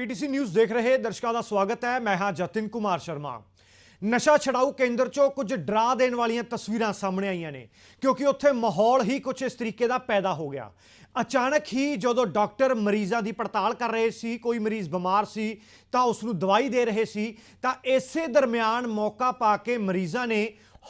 PTC news ਦੇਖ ਰਹੇ ਦਰਸ਼ਕਾਂ ਦਾ ਸਵਾਗਤ ਹੈ। ਮੈਂ ਹਾਂ ਜਤਿਨ ਕੁਮਾਰ ਸ਼ਰਮਾ। ਨਸ਼ਾ ਛਡਾਊ ਕੇਂਦਰ ਚੋਂ ਕੁਝ ਡਰਾ ਦੇਣ ਵਾਲੀਆਂ ਤਸਵੀਰਾਂ ਸਾਹਮਣੇ ਆਈਆਂ ਨੇ, ਕਿਉਂਕਿ ਉੱਥੇ ਮਾਹੌਲ ਹੀ ਕੁਝ ਇਸ ਤਰੀਕੇ ਦਾ ਪੈਦਾ ਹੋ ਗਿਆ। ਅਚਾਨਕ ਹੀ ਜਦੋਂ ਡਾਕਟਰ ਮਰੀਜ਼ਾਂ ਦੀ ਪੜਤਾਲ ਕਰ ਰਹੇ ਸੀ, ਕੋਈ ਮਰੀਜ਼ ਬਿਮਾਰ ਸੀ, ਤਾਂ ਉਸ ਨੂੰ ਦਵਾਈ ਦੇ ਰਹੇ ਸੀ, ਤਾਂ ਇਸੇ ਦਰਮਿਆਨ ਮੌਕਾ ਪਾ ਕੇ ਮਰੀਜ਼ਾਂ ਨੇ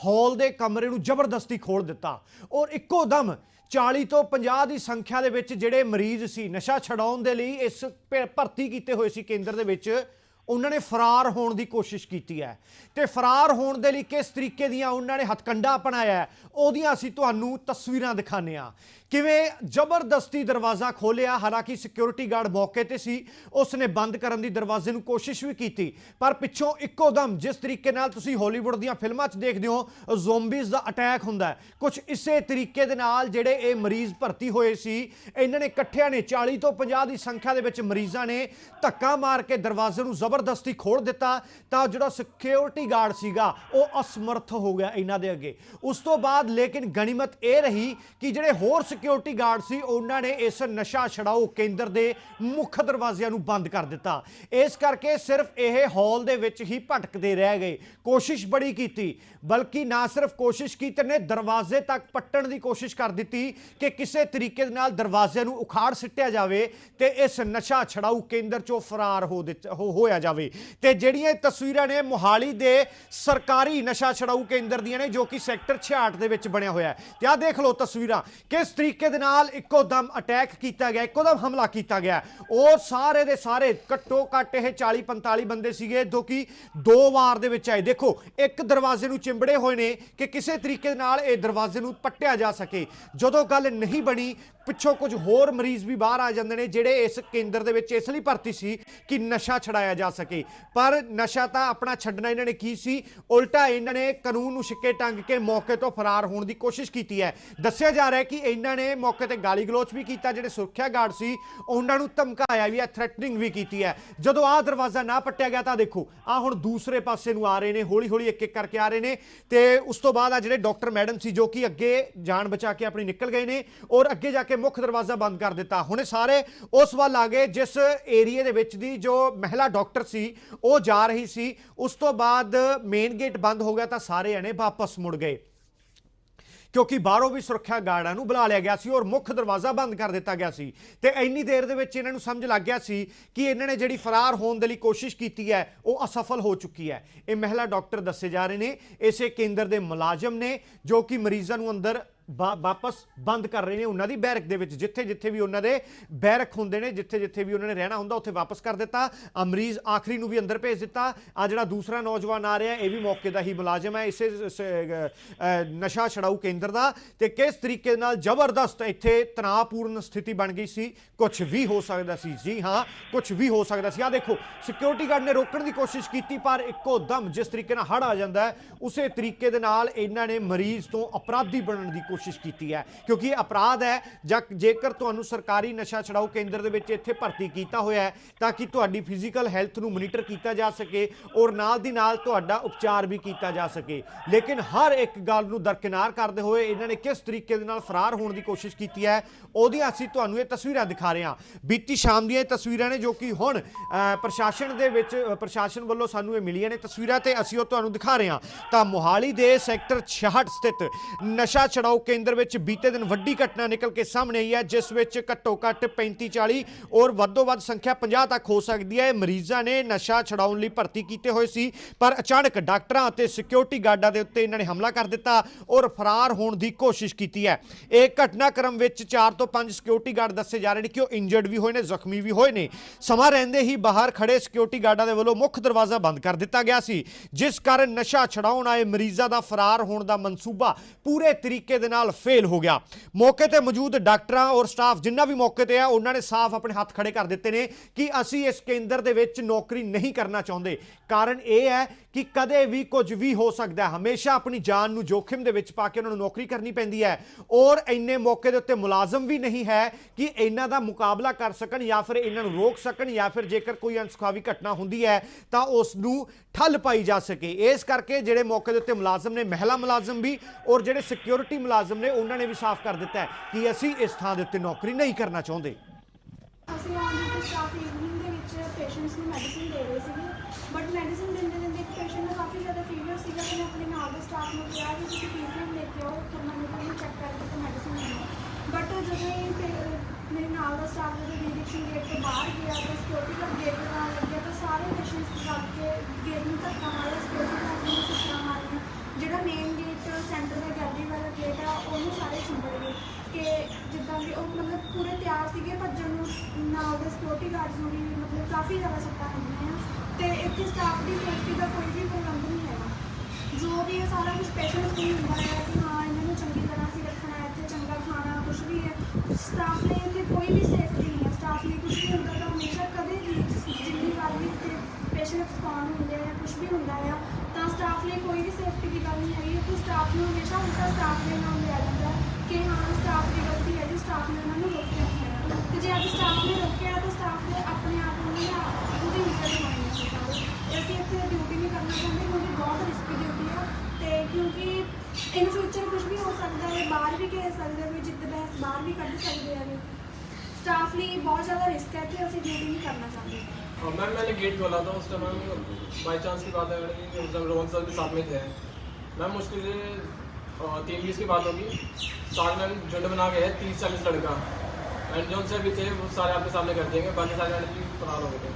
ਹਾਲ ਦੇ ਕਮਰੇ ਨੂੰ ਜ਼ਬਰਦਸਤੀ ਖੋਲ ਦਿੱਤਾ। ਔਰ ਇੱਕੋ ਦਮ 40 ਤੋਂ 50 ਦੀ ਸੰਖਿਆ ਦੇ ਵਿੱਚ ਜਿਹੜੇ ਮਰੀਜ਼ ਸੀ, ਨਸ਼ਾ ਛਡਾਉਣ ਦੇ ਲਈ ਇਸ ਭ- ਭਰਤੀ ਕੀਤੇ ਹੋਏ ਸੀ ਕੇਂਦਰ ਦੇ ਵਿੱਚ। ਉਹਨਾਂ ਨੇ ਫਰਾਰ ਹੋਣ ਦੀ ਕੋਸ਼ਿਸ਼ ਕੀਤੀ ਹੈ। ਤੇ ਫਰਾਰ ਹੋਣ ਦੇ ਲਈ ਕਿਸ ਤਰੀਕੇ ਦੀਆਂ ਉਹਨਾਂ ਨੇ ਹਥਕੰਡਾ ਅਪਣਾਇਆ ਉਹਦੀਆਂ ਅਸੀਂ ਤੁਹਾਨੂੰ ਤਸਵੀਰਾਂ ਦਿਖਾਣੇ ਆ ਕਿਵੇਂ ਜ਼ਬਰਦਸਤੀ ਦਰਵਾਜ਼ਾ ਖੋਲਿਆ ਹਾਲਾਂਕਿ ਸਿਕਿਉਰਿਟੀ ਗਾਰਡ ਮੌਕੇ ਤੇ ਸੀ ਉਸ ਨੇ ਬੰਦ ਕਰਨ ਦੀ ਦਰਵਾਜ਼ੇ ਨੂੰ ਕੋਸ਼ਿਸ਼ ਵੀ ਕੀਤੀ। ਪਰ ਪਿੱਛੋਂ ਇੱਕੋ ਦਮ, ਜਿਸ ਤਰੀਕੇ ਨਾਲ ਤੁਸੀਂ ਹਾਲੀਵੁੱਡ ਦੀਆਂ ਫਿਲਮਾਂ 'ਚ ਦੇਖਦੇ ਹੋ ਜ਼ੋਂਬੀਜ਼ ਦਾ ਅਟੈਕ ਹੁੰਦਾ ਹੈ। ਕੁਝ ਇਸੇ ਤਰੀਕੇ ਦੇ ਨਾਲ ਜਿਹੜੇ ਇਹ ਮਰੀਜ਼ ਭਰਤੀ ਹੋਏ ਸੀ, ਇਹਨਾਂ ਨੇ ਇਕੱਠਿਆਂ ਨੇ 40 ਤੋਂ 50 ਦੀ ਸੰਖਿਆ ਦੇ ਵਿੱਚ ਮਰੀਜ਼ਾਂ ਨੇ ਧੱਕਾ ਮਾਰ ਕੇ ਦਰਵਾਜ਼ੇ ਨੂੰ ਜ਼ਬਰ ਜ਼ਬਰਦਸਤੀ ਖੋਲ ਦਿੱਤਾ, ਤਾਂ ਜਿਹੜਾ ਸਿਕਿਉਰਿਟੀ ਗਾਰਡ ਸੀਗਾ, ਉਹ ਅਸਮਰਥ ਹੋ ਗਿਆ ਇਹਨਾਂ ਦੇ ਅੱਗੇ। ਉਸ ਤੋਂ ਬਾਅਦ ਲੇਕਿਨ ਗਣੀਮਤ ਇਹ ਰਹੀ ਕਿ ਜਿਹੜੇ ਹੋਰ ਸਿਕਿਉਰਿਟੀ ਗਾਰਡ ਸੀ, ਉਹਨਾਂ ਨੇ ਇਸ ਨਸ਼ਾ ਛਡਾਊ ਕੇਂਦਰ ਦੇ ਮੁੱਖ ਦਰਵਾਜ਼ਿਆਂ ਨੂੰ ਬੰਦ ਕਰ ਦਿੱਤਾ। ਇਸ ਕਰਕੇ ਸਿਰਫ ਇਹ ਹਾਲ ਦੇ ਵਿੱਚ ਹੀ ਭਟਕਦੇ ਰਹਿ ਗਏ। ਕੋਸ਼ਿਸ਼ ਬੜੀ ਕੀਤੀ, ਬਲਕਿ ਨਾ ਸਿਰਫ ਕੋਸ਼ਿਸ਼ ਕੀਤੀ, ਨੇ ਦਰਵਾਜ਼ੇ ਤੱਕ ਪੱਟਣ ਦੀ ਕੋਸ਼ਿਸ਼ ਕਰ ਦਿੱਤੀ ਕਿ ਕਿਸੇ ਤਰੀਕੇ ਦੇ ਨਾਲ ਦਰਵਾਜ਼ੇ ਨੂੰ ਉਖਾੜ ਸਿੱਟਿਆ ਜਾਵੇ ਤੇ ਇਸ ਨਸ਼ਾ ਛਡਾਊ ਕੇਂਦਰ ਚੋਂ ਫਰਾਰ ਹੋ ਦਿੱਤ- ਹੋ- ਹੋਇਆ ਜਾਵੇ। ਤੇ ਜਿਹੜੀਆਂ ਇਹ ਤਸਵੀਰਾਂ ਨੇ ਮੁਹਾਲੀ ਦੇ ਸਰਕਾਰੀ ਨਸ਼ਾ ਛਡਾਊ ਕੇਂਦਰ ਦੀਆਂ ਨੇ, ਜੋ ਕਿ ਸੈਕਟਰ 66 ਦੇ ਵਿੱਚ ਬਣਿਆ ਹੋਇਆ ਹੈ। ਤੇ ਆਹ ਦੇਖ ਲਓ ਤਸਵੀਰਾਂ, ਕਿਸ ਤਰੀਕੇ ਦੇ ਨਾਲ ਇੱਕੋ ਦਮ ਅਟੈਕ ਕੀਤਾ ਗਿਆ, ਇੱਕੋ ਦਮ ਹਮਲਾ ਕੀਤਾ ਗਿਆ। ਉਹ ਸਾਰੇ ਦੇ ਸਾਰੇ ਘੱਟੋ ਘੱਟ ਇਹ 40 45 ਬੰਦੇ ਸੀਗੇ, ਜੋ ਕਿ ਦੋ ਵਾਰ ਦੇ ਵਿੱਚ ਆਏ। ਦੇਖੋ, ਇੱਕ ਦਰਵਾਜ਼ੇ ਨੂੰ ਚਿੰਬੜੇ ਹੋਏ ਨੇ ਕਿ ਕਿਸੇ ਤਰੀਕੇ ਦੇ ਨਾਲ ਇਹ ਦਰਵਾਜ਼ੇ ਨੂੰ ਪੱਟਿਆ ਜਾ ਸਕੇ। ਜਦੋਂ ਗੱਲ ਨਹੀਂ ਬਣੀ ਪਿੱਛੋਂ ਕੁਝ ਹੋਰ ਮਰੀਜ਼ ਵੀ ਬਾਹਰ ਆ ਜਾਂਦੇ ਨੇ ਜਿਹੜੇ ਇਸ ਕੇਂਦਰ ਦੇ ਵਿੱਚ ਇਸ ਲਈ ਭਰਤੀ ਸੀ ਕਿ ਨਸ਼ਾ ਛਡਾਇਆ ਜਾ ਸਕੇ। ਪਰ ਨਸ਼ਾ ਤਾਂ ਆਪਣਾ ਛੱਡਣਾ ਇਹਨਾਂ ਨੇ ਕੀ ਸੀ? ਉਲਟਾ ਇਹਨਾਂ ਨੇ ਕਾਨੂੰਨ ਨੂੰ ਛਿੱਕੇ ਟੰਗ ਕੇ ਮੌਕੇ ਤੋਂ ਫਰਾਰ ਹੋਣ ਦੀ ਕੋਸ਼ਿਸ਼ ਕੀਤੀ ਹੈ। ਦੱਸਿਆ ਜਾ ਰਿਹਾ ਹੈ ਕਿ ਇਹਨਾਂ ਨੇ ਮੌਕੇ ਤੇ ਗਾਲੀ ਗਲੋਚ ਵੀ ਕੀਤਾ, ਜਿਹੜੇ ਸੁਰੱਖਿਆ ਗਾਰਡ ਸੀ, ਉਹਨਾਂ ਨੂੰ ਧਮਕਾਇਆ ਵੀ ਹੈ ਥ੍ਰੈਟਨਿੰਗ ਵੀ ਕੀਤੀ ਹੈ। ਜਦੋਂ ਆਹ ਦਰਵਾਜ਼ਾ ਨਾ ਪੱਟਿਆ ਗਿਆ ਤਾਂ ਦੇਖੋ ਆ ਹੁਣ ਦੂਸਰੇ ਪਾਸੇ ਨੂੰ ਆ ਰਹੇ ਨੇ ਹੌਲੀ ਹੌਲੀ ਇੱਕ ਇੱਕ ਕਰਕੇ ਆ ਰਹੇ ਨੇ ਤੇ ਉਸ ਤੋਂ ਬਾਅਦ ਆ ਜਿਹੜੇ ਡਾਕਟਰ ਮੈਡਮ ਸੀ ਜੋ ਕਿ ਅੱਗੇ ਜਾਨ ਬਚਾ ਕੇ ਆਪਣੀ ਨਿਕਲ ਗਏ ਨੇ ਔਰ ਅੱਗੇ ਜਾ ਕੇ ਮੁੱਖ ਦਰਵਾਜ਼ਾ ਬੰਦ ਕਰ ਦਿੱਤਾ। ਹੁਣ ਸਾਰੇ ਉਸ ਵੱਲ ਆ ਗਏ, ਜਿਸ ਏਰੀਏ ਦੇ ਵਿੱਚ ਦੀ ਜੋ ਮਹਿਲਾ ਡਾਕਟਰ ਸੀ, ਉਹ ਜਾ ਰਹੀ ਸੀ। ਉਸ ਤੋਂ ਬਾਅਦ ਮੇਨ ਗੇਟ ਬੰਦ ਹੋ ਗਿਆ ਤਾਂ ਸਾਰੇ ਜਣੇ ਵਾਪਸ ਮੁੜ ਗਏ। ਕਿਉਂਕਿ ਬਾਹਰੋਂ ਵੀ ਸੁਰੱਖਿਆ ਗਾਰਡਾਂ ਨੂੰ ਬੁਲਾ ਲਿਆ ਗਿਆ ਸੀ ਔਰ ਮੁੱਖ ਦਰਵਾਜ਼ਾ ਬੰਦ ਕਰ ਦਿੱਤਾ ਗਿਆ ਸੀ। ਤੇ ਇੰਨੀ ਦੇਰ ਦੇ ਵਿੱਚ ਇਹਨਾਂ ਨੂੰ ਸਮਝ ਲੱਗ ਗਿਆ ਸੀ ਕਿ ਇਹਨਾਂ ਨੇ ਜਿਹੜੀ ਫਰਾਰ ਹੋਣ ਦੇ ਲਈ ਕੋਸ਼ਿਸ਼ ਕੀਤੀ ਹੈ, ਉਹ ਅਸਫਲ ਹੋ ਚੁੱਕੀ ਹੈ। ਇਹ ਮਹਿਲਾ ਡਾਕਟਰ ਦੱਸੇ ਜਾ ਰਹੇ ਨੇ। ਇਸੇ ਕੇਂਦਰ ਦੇ ਮੁਲਾਜ਼ਮ ਨੇ ਜੋ ਕਿ ਮਰੀਜ਼ਾਂ ਨੂੰ ਅੰਦਰ ਵਾਪਸ ਬੰਦ ਕਰ ਰਹੇ ਨੇ ਉਹਨਾਂ ਦੀ ਬੈਰਕ ਦੇ ਵਿੱਚ, ਜਿੱਥੇ ਜਿੱਥੇ ਵੀ ਉਹਨਾਂ ਦੇ ਬੈਰਕ ਹੁੰਦੇ ਨੇ, ਜਿੱਥੇ ਜਿੱਥੇ ਵੀ ਉਹਨਾਂ ਨੇ ਰਹਿਣਾ ਹੁੰਦਾ, ਉੱਥੇ ਵਾਪਸ ਕਰ ਦਿੱਤਾ। ਆ ਮਰੀਜ਼ ਆਖਰੀ ਨੂੰ ਵੀ ਅੰਦਰ ਭੇਜ ਦਿੱਤਾ। ਆ ਜਿਹੜਾ ਦੂਸਰਾ ਨੌਜਵਾਨ ਆ ਰਿਹਾ, ਇਹ ਵੀ ਮੌਕੇ ਦਾ ਹੀ ਮੁਲਾਜ਼ਮ ਹੈ ਇਸੇ, ਸ- ਨਸ਼ਾ ਛਡਾਊ ਕੇਂਦਰ ਦਾ। ਤੇ ਕਿਸ ਤਰੀਕੇ ਨਾਲ ਜ਼ਬਰਦਸਤ ਇੱਥੇ ਤਣਾਅਪੂਰਨ ਸਥਿਤੀ ਬਣ ਗਈ ਸੀ? ਕੁਝ ਵੀ ਹੋ ਸਕਦਾ ਸੀ। ਜੀ ਹਾਂ ਕੁਝ ਵੀ ਹੋ ਸਕਦਾ ਸੀ। ਆ ਦੇਖੋ ਸਿਕਿਉਰਿਟੀ ਗਾਰਡ ਨੇ ਰੋਕਣ ਦੀ ਕੋਸ਼ਿਸ਼ ਕੀਤੀ, ਪਰ ਇੱਕੋ ਦਮ ਜਿਸ ਤਰੀਕੇ ਨਾਲ ਹੜ ਆ ਜਾਂਦਾ ਹੈ, ਉਸੇ ਤਰੀਕੇ ਦੇ ਨਾਲ ਇਹਨਾਂ ਨੇ ਮਰੀਜ਼ ਤੋਂ ਅਪਰਾਧੀ ਬਣਨ ਦੀ ਕੋਸ਼ਿਸ਼ ਕੋਸ਼ਿਸ਼ ਕੀਤੀ ਹੈ, ਕਿਉਂਕਿ ਅਪਰਾਧ ਹੈ, ਜਾਂ ਜੇਕਰ ਤੁਹਾਨੂੰ ਸਰਕਾਰੀ ਨਸ਼ਾ ਛਡਾਊ ਕੇਂਦਰ ਦੇ ਵਿੱਚ ਇੱਥੇ ਭਰਤੀ ਕੀਤਾ ਹੋਇਆ ਹੈ, ਤਾਂ ਕਿ ਤੁਹਾਡੀ ਫਿਜ਼ੀਕਲ ਹੈਲਥ ਨੂੰ ਮੋਨੀਟਰ ਕੀਤਾ ਜਾ ਸਕੇ ਔਰ ਨਾਲ ਦੀ ਨਾਲ ਤੁਹਾਡਾ ਉਪਚਾਰ ਵੀ ਕੀਤਾ ਜਾ ਸਕੇ। ਲੇਕਿਨ ਹਰ ਇੱਕ ਗੱਲ ਨੂੰ ਦਰਕਿਨਾਰ ਕਰਦੇ ਹੋਏ ਇਹਨਾਂ ਨੇ ਕਿਸ ਤਰੀਕੇ ਦੇ ਨਾਲ ਫਰਾਰ ਹੋਣ ਦੀ ਕੋਸ਼ਿਸ਼ ਕੀਤੀ ਹੈ, ਉਹਦੀਆਂ ਅਸੀਂ ਤੁਹਾਨੂੰ ਇਹ ਤਸਵੀਰਾਂ ਦਿਖਾ ਰਹੇ ਹਾਂ। ਬੀਤੀ ਸ਼ਾਮ ਦੀਆਂ ਇਹ ਤਸਵੀਰਾਂ ਨੇ ਜੋ ਕਿ ਹੁਣ ਪ੍ਰਸ਼ਾਸਨ ਦੇ ਵਿੱਚ ਪ੍ਰਸ਼ਾਸਨ ਵੱਲੋਂ ਸਾਨੂੰ ਇਹ ਮਿਲੀਆਂ ਨੇ ਤਸਵੀਰਾਂ ਤੇ ਅਸੀਂ ਉਹ ਤੁਹਾਨੂੰ ਦਿਖਾ ਰਹੇ ਹਾਂ। ਤਾਂ ਮੋਹਾਲੀ ਦੇ ਸੈਕਟਰ 66 ਸਥਿਤ ਨਸ਼ਾ ਛਡਾਊ ਕੇਂਦਰ ਵਿੱਚ ਬੀਤੇ ਦਿਨ ਵੱਡੀ ਘਟਨਾ ਨਿਕਲ ਕੇ ਸਾਹਮਣੇ ਆਈ ਹੈ, ਜਿਸ ਵਿੱਚ ਘੱਟੋ ਘੱਟ 35 40 ਔਰ ਵੱਧੋ ਵੱਧ ਸੰਖਿਆ 50 ਤੱਕ ਹੋ ਸਕਦੀ ਹੈ। ਮਰੀਜ਼ਾਂ ਨੇ ਨਸ਼ਾ ਛਡਾਉਣ ਲਈ ਭਰਤੀ ਕੀਤੇ ਹੋਏ ਸੀ, ਪਰ ਅਚਾਨਕ ਡਾਕਟਰਾਂ ਅਤੇ ਸਿਕਿਉਰਿਟੀ ਗਾਰਡਾਂ ਦੇ ਉੱਤੇ ਇਹਨਾਂ ਨੇ ਹਮਲਾ ਕਰ ਦਿੱਤਾ ਔਰ ਫਰਾਰ ਹੋਣ ਦੀ ਕੋਸ਼ਿਸ਼ ਕੀਤੀ ਹੈ। ਇਹ ਘਟਨਾਕ੍ਰਮ ਵਿੱਚ 4 ਤੋਂ 5 ਸਿਕਿਉਰਿਟੀ ਗਾਰਡ ਦੱਸੇ ਜਾ ਰਹੇ ਨੇ ਕਿ ਉਹ ਇੰਜਰਡ ਵੀ ਹੋਏ ਨੇ, ਜ਼ਖਮੀ ਵੀ ਹੋਏ ਨੇ। ਸਮਾਂ ਰਹਿੰਦੇ ਹੀ ਬਾਹਰ ਖੜੇ ਸਿਕਿਉਰਿਟੀ ਗਾਰਡਾਂ ਦੇ ਵੱਲੋਂ ਮੁੱਖ ਦਰਵਾਜ਼ਾ ਬੰਦ ਕਰ ਦਿੱਤਾ ਗਿਆ ਸੀ, ਜਿਸ ਕਾਰਨ ਨਸ਼ਾ ਛਡਾਉਣ ਆਏ ਮਰੀਜ਼ਾਂ ਦਾ ਫਰਾਰ ਹੋਣ ਦਾ ਮਨਸੂਬਾ ਪੂਰੇ ਤਰੀਕੇ ਦੇ ਨਾਲ ਫੇਲ ਹੋ ਗਿਆ। ਮੌਕੇ ਤੇ ਮੌਜੂਦ ਡਾਕਟਰਾਂ ਔਰ ਸਟਾਫ ਜਿੰਨਾ ਵੀ ਮੌਕੇ ਤੇ ਆ, ਉਹਨਾਂ ਨੇ ਸਾਫ਼ ਆਪਣੇ ਹੱਥ ਖੜੇ ਕਰ ਦਿੱਤੇ ਨੇ ਕਿ ਅਸੀਂ ਇਸ ਕੇਂਦਰ ਦੇ ਵਿੱਚ ਨੌਕਰੀ ਨਹੀਂ ਕਰਨਾ ਚਾਹੁੰਦੇ। ਕਾਰਨ ਇਹ ਹੈ ਕਿ ਕਦੇ ਵੀ ਕੁਝ ਵੀ ਹੋ ਸਕਦਾ ਹੈ। ਹਮੇਸ਼ਾ ਆਪਣੀ ਜਾਨ ਨੂੰ ਜੋਖਿਮ ਦੇ ਵਿੱਚ ਪਾ ਕੇ ਉਹਨਾਂ ਨੂੰ ਨੌਕਰੀ ਕਰਨੀ ਪੈਂਦੀ ਹੈ। ਔਰ ਇੰਨੇ ਮੌਕੇ ਦੇ ਉੱਤੇ ਮੁਲਾਜ਼ਮ ਵੀ ਨਹੀਂ ਹੈ ਕਿ ਇਹਨਾਂ ਦਾ ਮੁਕਾਬਲਾ ਕਰ ਸਕਣ ਜਾਂ ਫਿਰ ਇਹਨਾਂ ਨੂੰ ਰੋਕ ਸਕਣ ਜਾਂ ਫਿਰ ਜੇਕਰ ਕੋਈ ਅਨਸੁਖਾਵੀ ਘਟਨਾ ਹੁੰਦੀ ਹੈ, ਤਾਂ ਉਸ ਨੂੰ ਠੱਲ ਪਾਈ ਜਾ ਸਕੇ। ਇਸ ਕਰਕੇ ਜਿਹੜੇ ਮੌਕੇ ਦੇ ਉੱਤੇ ਮੁਲਾਜ਼ਮ ਨੇ, ਮਹਿਲਾ ਮੁਲਾਜ਼ਮ ਵੀ ਔਰ ਜਿਹੜੇ ਸਿਕਿਉਰਿਟੀ ਮੁਲਾਜ਼ਮ ਨੇ ਉਹਨਾਂ ਨੇ ਵੀ ਸਾਫ਼ ਕਰ ਦਿੱਤਾ ਹੈ ਕਿ ਅਸੀਂ ਇਸ ਥਾਂ ਦੇ ਉੱਤੇ ਨੌਕਰੀ ਨਹੀਂ ਕਰਨਾ ਚਾਹੁੰਦੇ। ਅਸੀਂ ਆਨ ਡਿਊਟੀ ਸਟਾਫ ਈਵਨਿੰਗ ਦੇ ਵਿੱਚ ਪੇਸ਼ੈਂਟਸ ਮੈਡੀਸਿਨ ਦੇ ਰਹੇ ਸੀਗੇ। ਬਟ ਮੈਡੀਸਿਨ ਦਿੰਦੇ ਦਿੰਦੇ ਇੱਕ ਪੇਸ਼ੈਂਟ ਦਾ ਕਾਫੀ ਜ਼ਿਆਦਾ ਫੀਵਰ ਸੀਗਾ ਤੇ ਮੈਂ ਆਪਣੇ ਨਾਲ ਦੇ ਸਟਾਫ ਨੂੰ ਕਿਹਾ ਕਿ ਤੁਸੀਂ ਟ੍ਰੀਟਮੈਂਟ ਲੈ ਕੇ ਆਓ ਥਰਮਾਮੀਟਰ ਨੂੰ ਚੈੱਕ ਕਰਕੇ ਤੇ ਮੈਡੀਸਿਨ ਲੈਣੀ ਬਟ ਜਦੋਂ ਇਹ ਪੇ- ਮੇਰੇ ਨਾਲ ਦਾ ਸਟਾਫ ਜਦੋਂ ਰੀਡਿਕਸ਼ਨ ਗੇਟ ਤੋਂ ਬਾਹਰ ਗਿਆ, ਤਾਂ ਸਿਕਿਉਰਿਟੀ ਗਾਰਡ ਗੇਟ ਲਗਾਉਣ ਲੱਗਿਆ, ਤਾਂ ਸਾਰੇ ਪੇਸ਼ੈਂਟਸ ਰੱਖ ਕੇ ਗੇਟ ਨੂੰ ਧੱਕਾ ਮਾਰਿਆ ਸਿਕਿਉਰਿਟੀ ਗਾਰਡ ਨੂੰ ਸਿੱਟਾਂ ਮਾਰੀਆਂ ਜਿਹੜਾ ਮੇਨ ਗੇਟ ਸੈਂਟਰ ਦਾ ਗੈਲਰੀ ਵਾਲਾ ਗੇਟ ਆ ਉਹਨੂੰ ਸਾਰੇ ਚਿੰਬੜ ਗਏ ਕਿ ਜਿੱਦਾਂ ਵੀ ਉਹ ਮਤਲਬ ਪੂਰੇ ਤਿਆਰ ਸੀਗੇ ਭੱਜਣ ਨੂੰ ਨਾਲ ਦੇ ਸਿਕਿਉਰਿਟੀ ਗਾਰਡਸ ਨੂੰ ਵੀ ਮਤਲਬ ਕਾਫੀ ਜ਼ਿਆਦਾ ਸੱਟਾਂ ਲੱਗੀਆਂ ਆ ਤੇ ਇੱਥੇ ਸਟਾਫ ਦੀ ਸੇਫਟੀ ਦਾ ਕੋਈ ਵੀ ਪ੍ਰਬੰਧ ਨਹੀਂ ਹੈਗਾ ਜੋ ਵੀ ਇਹ ਸਾਰਾ ਕੁਝ ਪੇਸ਼ੈਂਟਸ ਨੂੰ ਹੁੰਦਾ ਹੈ ਕਿ ਹਾਂ, ਇਹਨਾਂ ਨੂੰ ਚੰਗੀ ਤਰ੍ਹਾਂ ਅਸੀਂ ਰੱਖਣਾ ਹੈ, ਇੱਥੇ ਚੰਗਾ ਖਾਣਾ ਕੁਝ ਵੀ ਹੈ। ਸਟਾਫ ਨੇ ਇੱਥੇ ਕੋਈ ਵੀ ਸੇਫਟੀ ਨਹੀਂ ਹੈ। ਸਟਾਫ ਲਈ ਕੁਝ ਵੀ ਹੁੰਦਾ ਤਾਂ ਹਮੇਸ਼ਾ ਕਦੇ ਵੀ ਜਿੰਨੀ ਵਾਰ ਵੀ ਇੱਥੇ ਪੇਸ਼ੈਂਟ ਸਪੌਨ ਹੁੰਦੇ ਆ ਕੁਝ ਵੀ ਹੁੰਦਾ ਆ, ਤਾਂ ਸਟਾਫ ਲਈ ਕੋਈ ਵੀ ਸੇਫਟੀ ਦੀ ਗੱਲ ਨਹੀਂ ਹੈਗੀ। ਕਿ ਸਟਾਫ ਨੂੰ ਹਮੇਸ਼ਾ ਉਲਟਾ ਸਟਾਫ ਦੇ ਨਾਮ ਲਿਆ ਜਾਂਦਾ ਕਿ ਹਾਂ ਸਟਾਫ ਦੀ ਗਲਤੀ ਹੈ, ਜੀ ਸਟਾਫ ਨੇ ਉਹਨਾਂ ਨੂੰ ਰੋਕਿਆ ਨਹੀਂ ਹੈਗਾ ਤੇ ਜੇ ਅੱਜ ਸਟਾਫ ਨੇ ਰੋਕਿਆ, ਤਾਂ ਸਟਾਫ ਨੇ ਆਪਣੇ ਆਪ ਨੂੰ ਨਾ ਉਹਦੀ ਨਿਕਲ ਹੋਣੀ ਹੈ। ਅਸੀਂ ਇੱਥੇ ਡਿਊਟੀ ਨਹੀਂ ਕਰਨਾ ਚਾਹੁੰਦੇ ਕਿਉਂਕਿ ਬਹੁਤ ਰਿਸਕੀ ਡਿਊਟੀ ਆ। सकते हैं, क्योंकि इन फ्यूचर कुछ भी हो सकता है, बाहर भी कह सकते हैं जितने बहस बाहर भी कर सकते हैं। स्टाफ ने बहुत ज़्यादा रिस्क है तो असं गेम नहीं करना चाहते और हाँ, मैम, मैंने गेट खोला था, उस टाइम मैम बाई चांस की बात है कि जब रोहन सर भी साथ में थे। मैम, उसके लिए तीन बीस की बात होगी। साथ मैम झुंड बना गए तीस चालीस लड़का। एंड जो उनसे भी थे, वो सारे आपके सामने कर देंगे, बाकी सारे लड़के फरार हो गए।